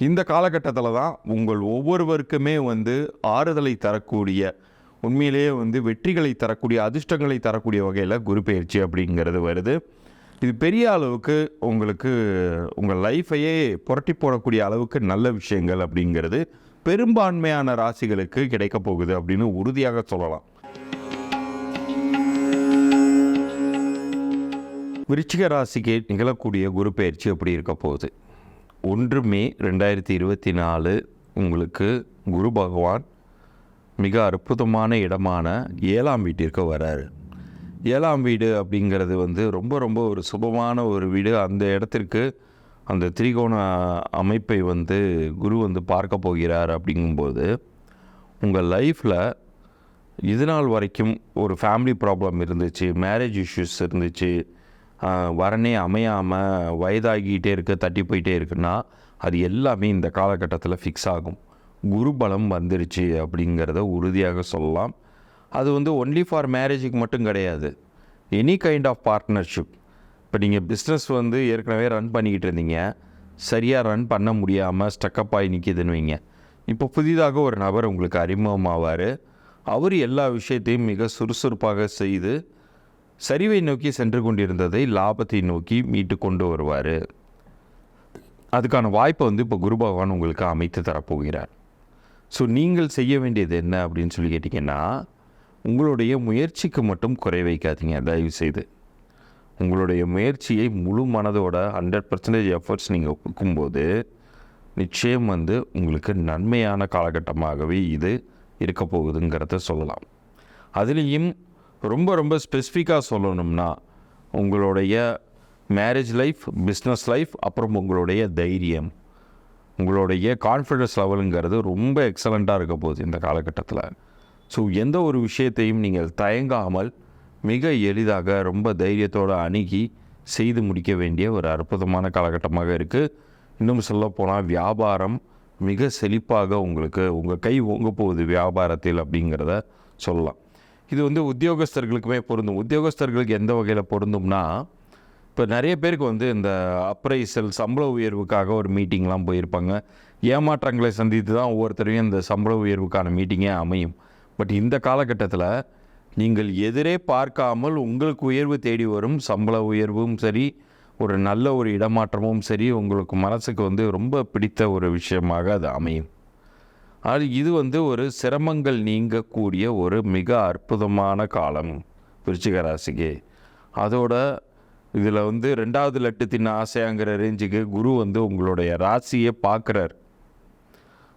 இந்த காலகட்டத்தில் தான் உங்கள் ஒவ்வொருவருக்குமே வந்து ஆறுதலை தரக்கூடிய உண்மையிலேயே வந்து வெற்றிகளை தரக்கூடிய அதிர்ஷ்டங்களை தரக்கூடிய வகையில் குரு பயிற்சி அப்படிங்கிறது வருது. இது பெரிய அளவுக்கு உங்களுக்கு உங்கள் லைஃப்பையே புரட்டி போடக்கூடிய அளவுக்கு நல்ல விஷயங்கள் அப்படிங்கிறது பெரும்பான்மையான ராசிகளுக்கு கிடைக்க போகுது அப்படின்னு உறுதியாக சொல்லலாம். விருச்சிக ராசிக்கு நிகழக்கூடிய குரு பயிற்சி எப்படி இருக்க போகுது? ஒன்று மே ரெண்டாயிரத்தி இருபத்தி நாலு உங்களுக்கு குரு பகவான் மிக அற்புதமான இடமான ஏழாம் வீட்டிற்கு வராரு. ஏழாம் வீடு அப்படிங்கிறது வந்து ரொம்ப ரொம்ப ஒரு சுபமான ஒரு வீடு. அந்த இடத்திற்கு அந்த திரிகோண அமைப்பை வந்து குரு வந்து பார்க்க போகிறார் அப்படிங்கும்போது உங்கள் லைஃப்பில் இது நாள் வரைக்கும் ஒரு ஃபேமிலி ப்ராப்ளம் இருந்துச்சு மேரேஜ் இஷ்யூஸ் இருந்துச்சு வரனே அமையாமல் வயதாகிக்கிட்டே இருக்க தட்டி போயிட்டே இருக்குன்னா அது எல்லாமே இந்த காலகட்டத்தில் ஃபிக்ஸ் ஆகும். குருபலம் வந்துருச்சு அப்படிங்கிறத உறுதியாக சொல்லலாம். அது வந்து ஒன்லி ஃபார் மேரேஜுக்கு மட்டும் கிடையாது. எனி கைண்ட் ஆஃப் பார்ட்னர்ஷிப் இப்போ நீங்கள் பிஸ்னஸ் வந்து ஏற்கனவே ரன் பண்ணிக்கிட்டு இருந்தீங்க. சரியாக ரன் பண்ண முடியாமல் ஸ்டக்கப் ஆகி நிற்கிதுன்னு வைங்க. இப்போ புதிதாக ஒரு நபர் உங்களுக்கு அறிமுகமாவார். அவர் எல்லா விஷயத்தையும் மிக சுறுசுறுப்பாக செய்து சரிவை நோக்கி சென்று கொண்டிருந்ததை லாபத்தை நோக்கி மீட்டு கொண்டு வருவார். அதுக்கான வாய்ப்பை வந்து இப்போ குரு பகவான் உங்களுக்கு அமைத்து தரப்போகிறார். ஸோ நீங்கள் செய்ய வேண்டியது என்ன அப்படின்னு சொல்லி கேட்டிங்கன்னா உங்களுடைய முயற்சிக்கு மட்டும் குறை வைக்காதீங்க தயவு செய்து உங்களுடைய முயற்சியை முழு மனதோட ஹண்ட்ரட் பர்சன்டேஜ் எஃபர்ட்ஸ் நீங்கள் கொடுக்கும்போது நிச்சயம் வந்து உங்களுக்கு நன்மையான காலகட்டமாகவே இது இருக்க போகுதுங்கிறத சொல்லலாம். அதுலேயும் ரொம்ப ரொம்ப ஸ்பெசிஃபிக்காக சொல்லணும்னா உங்களுடைய மேரேஜ் லைஃப் பிஸ்னஸ் லைஃப் அப்புறம் உங்களுடைய தைரியம். உங்களுடைய கான்ஃபிடன்ஸ் லெவலுங்கிறது ரொம்ப எக்ஸலண்ட்டாக இருக்க போகுது இந்த காலகட்டத்தில். ஸோ எந்த ஒரு விஷயத்தையும் நீங்கள் தயங்காமல் மிக எளிதாக ரொம்ப தைரியத்தோடு அணுகி செய்து முடிக்க வேண்டிய ஒரு அற்புதமான காலகட்டமாக இருக்குது இன்னும் சொல்லப்போனால் வியாபாரம் மிக செழிப்பாக உங்களுக்கு உங்கள் கை ஓங்க போகுது வியாபாரத்தில் அப்படிங்கிறத சொல்லலாம். இது வந்து உத்தியோகஸ்தர்களுக்குமே பொருந்தும். உத்தியோகஸ்தர்களுக்கு எந்த வகையில் பொருந்தும்னா இப்போ நிறைய பேருக்கு வந்து இந்த அப்ரைசல் சம்பள உயர்வுக்காக ஒரு மீட்டிங்லாம் போயிருப்பாங்க. ஏமாற்றங்களை சந்தித்து தான் ஒவ்வொருத்தரையும் இந்த சம்பள உயர்வுக்கான மீட்டிங்கே அமையும். பட் இந்த காலகட்டத்தில் நீங்கள் எதிரே பார்க்காமல் உங்களுக்கு உயர்வு தேடி வரும். சம்பள உயர்வும் சரி ஒரு நல்ல ஒரு இடமாற்றமும் சரி உங்களுக்கு மனசுக்கு வந்து ரொம்ப பிடித்த ஒரு விஷயமாக அது அமையும். அது இது வந்து ஒரு சிரமங்கள் நீங்கக்கூடிய ஒரு மிக அற்புதமான காலம் விருச்சிக ராசிக்கு. அதோட இதில் வந்து ரெண்டாவது லட்டு தின்ன ஆசையாங்கிற ரேஞ்சுக்கு குரு வந்து உங்களுடைய ராசியை பார்க்குறார்.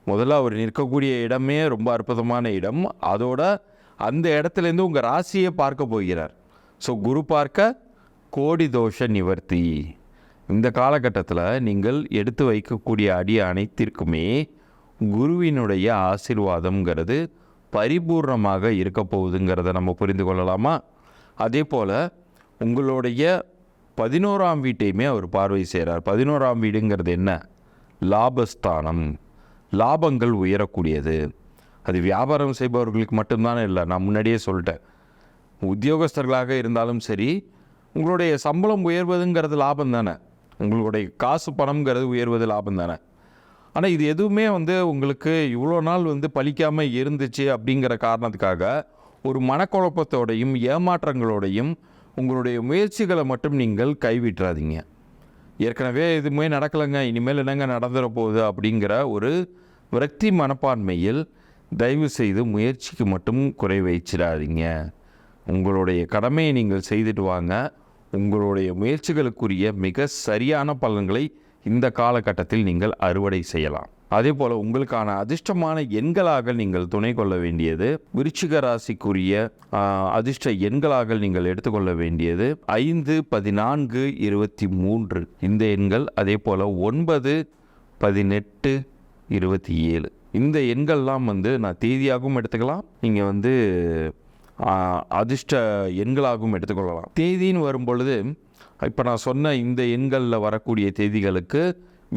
முதல்ல அவர் நிற்கக்கூடிய இடமே ரொம்ப அற்புதமான இடம். அதோட அந்த இடத்துலேருந்து உங்கள் ராசியை பார்க்க போகிறார். ஸோ குரு பார்க்க கோடி தோஷ நிவர்த்தி. இந்த காலகட்டத்தில் நீங்கள் எடுத்து வைக்கக்கூடிய அடி அனைத்திற்குமே குருவினுடைய ஆசீர்வாதம்ங்கிறது பரிபூர்ணமாக இருக்க போகுதுங்கிறத நம்ம புரிந்து கொள்ளலாமா? அதே போல் உங்களுடைய பதினோராம் வீட்டையுமே அவர் பார்வை செய்கிறார் பதினோராம் வீடுங்கிறது என்ன? லாபஸ்தானம். லாபங்கள் உயரக்கூடியது. அது வியாபாரம் செய்பவர்களுக்கு மட்டும்தானே இல்லை நான் முன்னாடியே சொல்லிட்டேன். உத்தியோகஸ்தர்களாக இருந்தாலும் சரி உங்களுடைய சம்பளம் உயர்வதுங்கிறது லாபம் தானே. உங்களுடைய காசு பணம்ங்கிறது உயர்வது லாபம் தானே. ஆனால் இது எதுவுமே வந்து உங்களுக்கு இவ்வளோ நாள் வந்து பழிக்காமல் இருந்துச்சு அப்படிங்கிற காரணத்துக்காக ஒரு மனக்குழப்பத்தோடையும் ஏமாற்றங்களோடையும் உங்களுடைய முயற்சிகளை மட்டும் நீங்கள் கைவிட்டுறாதீங்க. ஏற்கனவே எதுவுமே நடக்கலைங்க இனிமேல் என்னங்க நடந்துட போகுது அப்படிங்கிற ஒரு விரக்தி மனப்பான்மையில் தயவு செய்து முயற்சிக்கு மட்டும் குறை வைச்சிடாதீங்க. உங்களுடைய கடமையை நீங்கள் செய்துட்டு வாங்க. உங்களுடைய முயற்சிகளுக்குரிய மிக சரியான பலன்களை இந்த காலகட்டத்தில் நீங்கள் அறுவடை செய்யலாம். அதே போல் உங்களுக்கான அதிர்ஷ்டமான எண்களாக நீங்கள் துணை கொள்ள வேண்டியது விருச்சிக ராசிக்குரிய அதிர்ஷ்ட எண்களாக நீங்கள் எடுத்துக்கொள்ள வேண்டியது ஐந்து பதினான்கு இருபத்தி மூன்று. இந்த எண்கள் அதே போல் ஒன்பது பதினெட்டு இருபத்தி ஏழு. இந்த எண்கள்லாம் வந்து நான் தேதியாகவும் எடுத்துக்கலாம். நீங்கள் வந்து அதிர்ஷ்ட எண்களாகவும் எடுத்துக்கொள்ளலாம். தேதின்னு வரும்பொழுது இப்போ நான் சொன்ன இந்த எண்களில் வரக்கூடிய தேதிகளுக்கு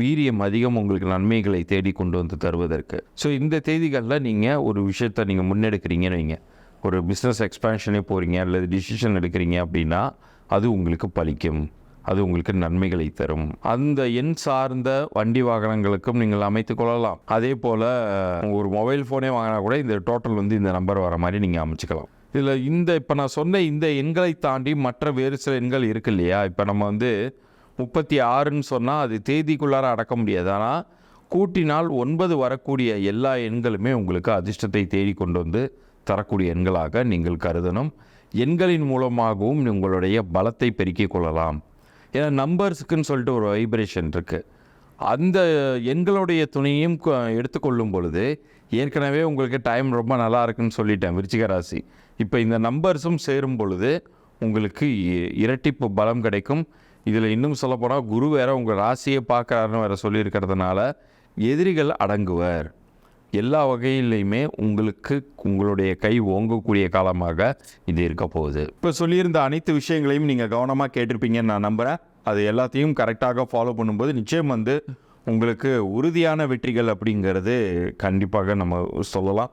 வீரியம் அதிகம் உங்களுக்கு நன்மைகளை தேடி கொண்டு வந்து தருவதற்கு. ஸோ இந்த தேதிகளில் நீங்கள் ஒரு விஷயத்தை நீங்கள் முன்னெடுக்கிறீங்கன்னு வைங்க. ஒரு பிஸ்னஸ் எக்ஸ்பேன்ஷனே போகிறீங்க அல்லது டிசிஷன் எடுக்கிறீங்க அப்படின்னா அது உங்களுக்கு பலிக்கும். அது உங்களுக்கு நன்மைகளை தரும். அந்த எண் சார்ந்த வண்டி வாகனங்களுக்கும் நீங்கள் அமைத்து கொள்ளலாம். அதே போல் ஒரு மொபைல் ஃபோனே வாங்கினா கூட இந்த டோட்டல் வந்து இந்த நம்பர் வர மாதிரி நீங்கள் அமைச்சுக்கலாம். இதில் இந்த இப்போ நான் சொன்ன இந்த எண்களை தாண்டி மற்ற வேறு சில எண்கள் இருக்கு இல்லையா? இப்போ நம்ம வந்து முப்பத்தி ஆறுன்னு சொன்னால் அது தேதிக்குள்ளார அடக்க முடியாது. ஆனால் கூட்டினால் ஒன்பது வரக்கூடிய எல்லா எண்களுமே உங்களுக்கு அதிர்ஷ்டத்தை தேடி கொண்டு வந்து தரக்கூடிய எண்களாக நீங்கள் கருதணும். எண்களின் மூலமாகவும் உங்களுடைய பலத்தை பெருக்கிக் கொள்ளலாம். ஏன்னா நம்பர்ஸுக்குன்னு சொல்லிட்டு ஒரு வைப்ரேஷன் இருக்குது அந்த எண்களுடைய துணையும் எடுத்துக்கொள்ளும் பொழுது ஏற்கனவே உங்களுக்கு டைம் ரொம்ப நல்லா இருக்குன்னு சொல்லிட்டேன் விருச்சிக ராசி. இப்போ இந்த நம்பர்ஸும் சேரும் பொழுது உங்களுக்கு இ- இரட்டிப்பு பலம் கிடைக்கும். இதில் இன்னும் சொல்லப்போனால் குரு வேற உங்கள் ராசியை பார்க்குறாருன்னு வேறு சொல்லியிருக்கிறதுனால எதிரிகள் அடங்குவர். எல்லா வகையிலையுமே உங்களுக்கு உங்களுடைய கை ஓங்கக்கூடிய காலமாக இது இருக்க போகுது. இப்போ சொல்லியிருந்த அனைத்து விஷயங்களையும் நீங்கள் கவனமாக கேட்டிருப்பீங்கன்னு நான் நம்புகிறேன் அது எல்லாத்தையும் கரெக்டாக ஃபாலோ பண்ணும்போது நிச்சயம் வந்து உங்களுக்கு உறுதியான வெற்றிகள் அப்படிங்கிறது கண்டிப்பாக நம்ம சொல்லலாம்.